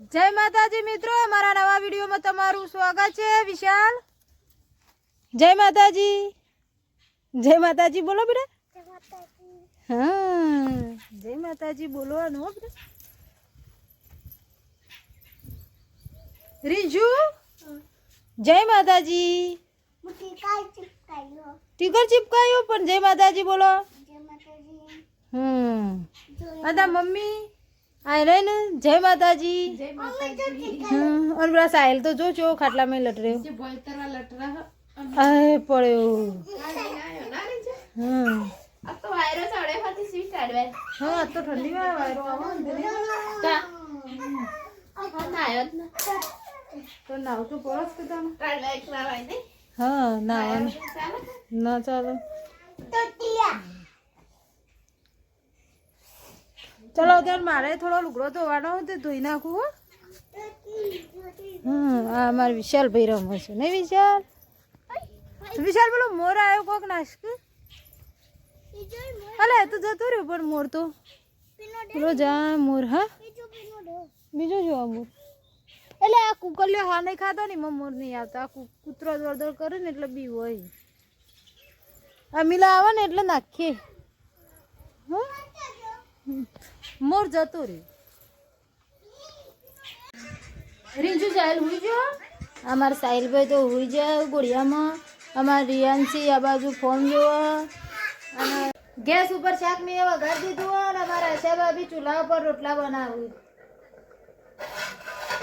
જય માતાજી મિત્રો મારા નવા વિડીયોમાં તમારું સ્વાગત છે વિશાલ. જય માતાજી. જય માતાજી બોલો બેટા. હા જય માતાજી બોલવાનું હો બેટા. રીજુ? જય માતાજી. ટીકર ચીપકાયો. પણ જય માતાજી બોલો. હમ. અદા મમ્મી? આ રહી ને જય માતાજી. હમ અને પેલા સાહેલ તો જો છો ખાટલામાં લટર્યો આય પડ્યો હમ. હા તો વાયરો આવો ને તો નાવતું પડસ કે તમે? હા નાવાનું. ના ચાલો. ચલો ત્યારે મારે થોડો લુગડો ધોવાનો હતો ધોઈ નાખું હો. હમ આ મારે વિશાલ ભાઈ રમે છે. નહીં વિશાલ? વિશાલ પેલો મોર આવ્યો કોક નાશક અલે તો જતો રહ્યો પણ મોર તો. પેલો જા મોર હા? બીજો જો આ મોર. એટલે આ કુકલ્યો હા નહીં ખાતો ને એમાં મોર નહીં આવતા. આ કૂતરો દોડ દોડ કરે ને એટલે બી હોય. આ મિલા આવે ને એટલે નાખીએ. હો મોર જતો રે રીંજુ સાહેલ હુઈ જો અમાર સાહિલભાઈ તો હુઈ જાય ગોળિયામાં. અમાર રિયાનસી આ બાજુ ફોન જોવા. અને ગેસ ઉપર શાક મેં વઘાર દીધું અને અમારા આશા બી ચૂલા ઉપર રોટલા બનાવું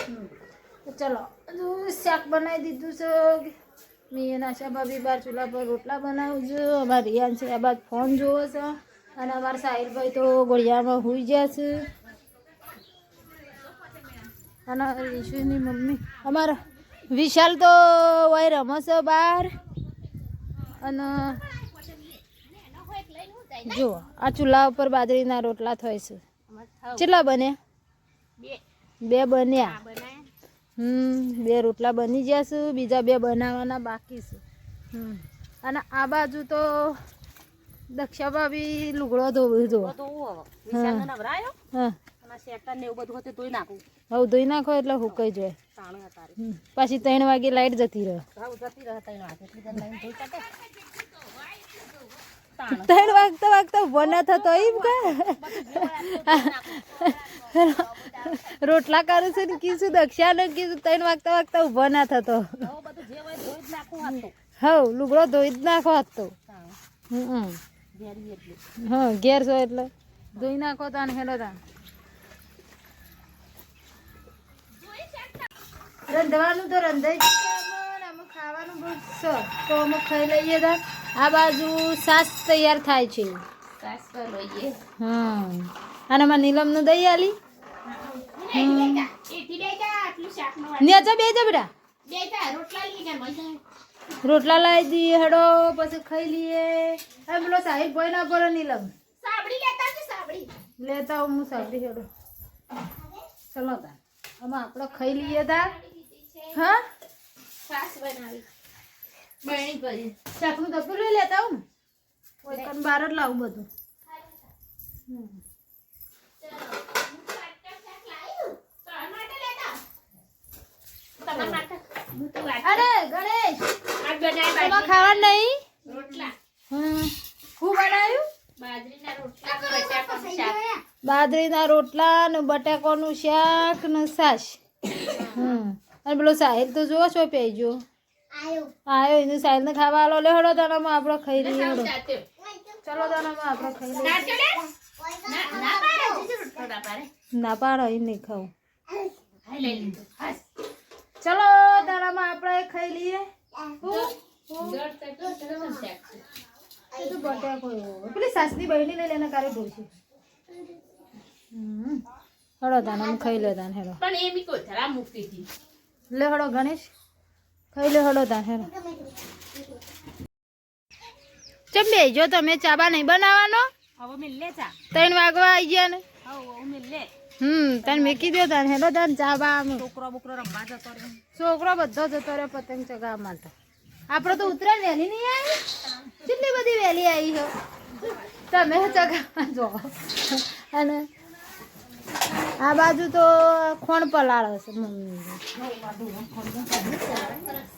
હમ. તો ચલો શાક બનાવી દીધું છે. મેં એના આશા બી બાર ચૂલા પર રોટલા બનાવું છું. અમારા રિયાન્સી આ બાજુ ફોન જોવો છે. અને અમારા સાહિલભાઈ તો ગોળિયામાં હોઈ ગયા છે. અને ઈશુની મમ્મી. અમારા વિશાલ તો વય રમે બહાર. અને જો આ ચૂલા ઉપર બાજરીના રોટલા થાય છે. કેટલા બન્યા? બે બન્યા. હમ, બે રોટલા બની ગયા છે, બીજા બે બનાવવાના બાકી છે. હમ. અને આ બાજુ તો દક્ષા ભાભી લુગડો ધોવું જો હવે ધોઈ નાખો એટલે હું કઈ હમ. પાછી ત્રણ વાગે લાઈટ જતી રહે. ત્રણ વાગતા વાગતા ઊભો ના થતો એમ કે? રોટલા કરું છું ને કીધું દક્ષા ને કીધું ત્રણ વાગતા વાગતા ઊભો ના થતો. હવ લુગડો ધોઈ જ નાખો હતો હમ. હા ઘેર છો એટલે? ધોઈ નાખો તાન હેલો તાન રંધવાનું તો રંધાઈ આમાં ખાવાનું બહુ છે. તો અમે ખાઈ લઈએ તા. આ બાજુ સાસ તૈયાર થાય છે. હા અને અમારે નીલમનું દહીં આલી? નેચા બે જા બેટા રોટલા લાવી દઈએ હેડો પછી ખાઈ લઈએ. હવે પેલો સાહેબ ભાઈ ના પડે નીલમ લેતા આવું હું સાબડી હેડો. ચલો તા અમે આપણે ખાઈ લઈએ તા. હા? શાકનું ડબ્બું લઈ લેતા હું કોઈ કન બાર જ લાવું બધું. અરે ગણેશ! તમારે ખાવાનું નહીં? હમ. શું બનાવ્યું બાજરીના રોટલા ને બટાકાનું શાક. ને સાસ હમ. અને પેલો સાહેબ તો જોવો છો પેજો? આયો. એને સાહેલ ને ખાવા આલો. લે હડો તારામાં આપણે ખાઈ લઈએ હડો ચલો તારામાં આપણે ખાઈ લઈએ. ના પાડો. એ નહીં ખાવું. ચલો તારામાં આપણે ખાઈ લઈએ. હું? પેલી સાસની બહેની લઈ લેને કારે ઢોલશે હળો તાન આમ ખાઈ લે તાન હેડો. લે હળો ગણેશ ખાઈ લે હળો તાન હેડો. ચમ બેજો તમે ચાબા નહીં બનાવવાનો? ત્રણ વાગવા આવી ગયા ને? હમ તને મેકી દો તાન હેલો તાન ચાબા આમ છોકરો બધો જતો રહ્યો પતંગ ચગાવવા માટે. આપણે તો ઉતરાયણ વહેલી નહીં આવી? કેટલી બધી વહેલી આવી છે તમે ચગાવવા જો અને આ બાજુ તો ખોણ પલાળે છે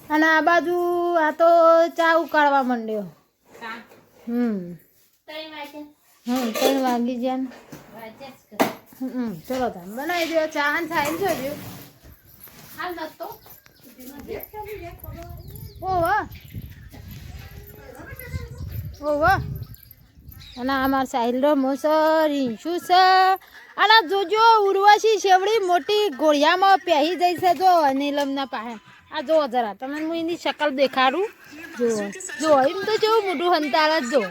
અને આ બાજુ આ તો ચા ઉકાળવા માંડ્યો. હમ. હમ ત્રણ વાગી ને. હમ, ચલો તમે બનાવી દો ચા થાય ને જોજો હાલ વાહ ઓ વાહ અને અમાર સાહિલ રમો છે રીંછું છે? અને જોજો, ઉર્વશી શેવડી મોટી ગોળિયામાં પહેરી જઈ છે જો નીલમના પાસે. આ જો જરા, તમને હું એની શકલ દેખાડું. જો જો, એમ તો જેવું મોઢું હંતાળ જ જો.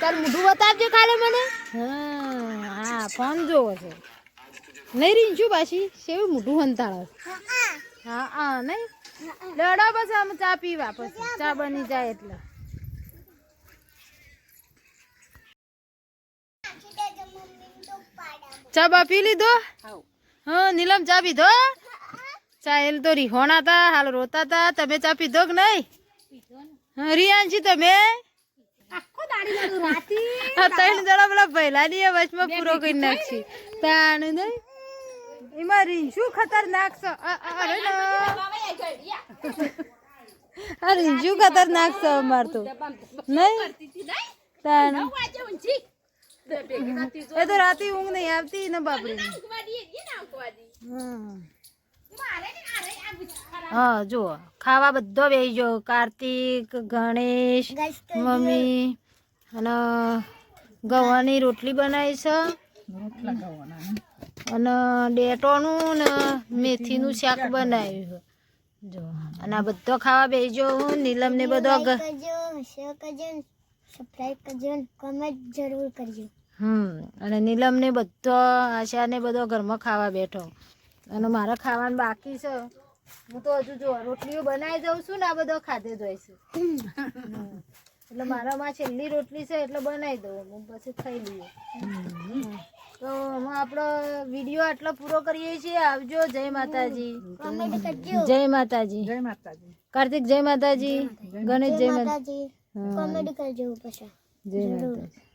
તાર મોઢું બતાવજો કાલે મને. હા હા ફોન જોવો છે. નહીં રીંછું પાછી, શેવું મોઢું હંતાળ. હા હા, નહીં? લડો બસ આમ ચા પીવા પછી. ચા બની જાય એટલે. ચા બા પી લીધો? હા નીલમ ચા પીધો? ચા એલ તો રીહોણા તા હાલ રોતા તા તમે ચા પીધો કે નહીં? રિયાનજી તમે? ત્રણ જણા પેલા પહેલાની ની વચમાં પૂરો કરી નાખશી. તાણ નહીં? એમાં રીંછું ખતરનાક છે. આ રીંછું ખતરનાક છે અમાર તો. નહીં. તાણ. એ તો રાતે ઊંઘ નહીં આવતી ને બાપડી. હા જુઓ. ખાવા બધો વેહી જો કાર્તિક ગણેશ મમ્મી અને ગવાની રોટલી બનાવી છે. અને ડેટોનું ને મેથીનું શાક બનાવ્યું છે. જો અને આ બધો ખાવા બેજો હું નીલમને બધો જરૂર કરજો. હમ અને નીલમને બધો આશા ને બધો ઘરમાં ખાવા બેઠો. અને મારે ખાવાનું બાકી છે. હું તો હજુ જો રોટલીઓ બનાવી દઉં છું ને આ બધો ખાધે જોઈશું. એટલે મારામાં છેલ્લી રોટલી છે એટલે બનાવી દઉં. હું પછી ખાઈ લઈએ. આપણો વીડિયો આટલો પૂરો કરીએ છીએ. આવજો. જય માતાજી. જય માતાજી. જય માતાજી. કાર્તિક જય માતાજી. ગણેશ જય માતાજી. કોમેડી કરજો પછી. જય માતાજી.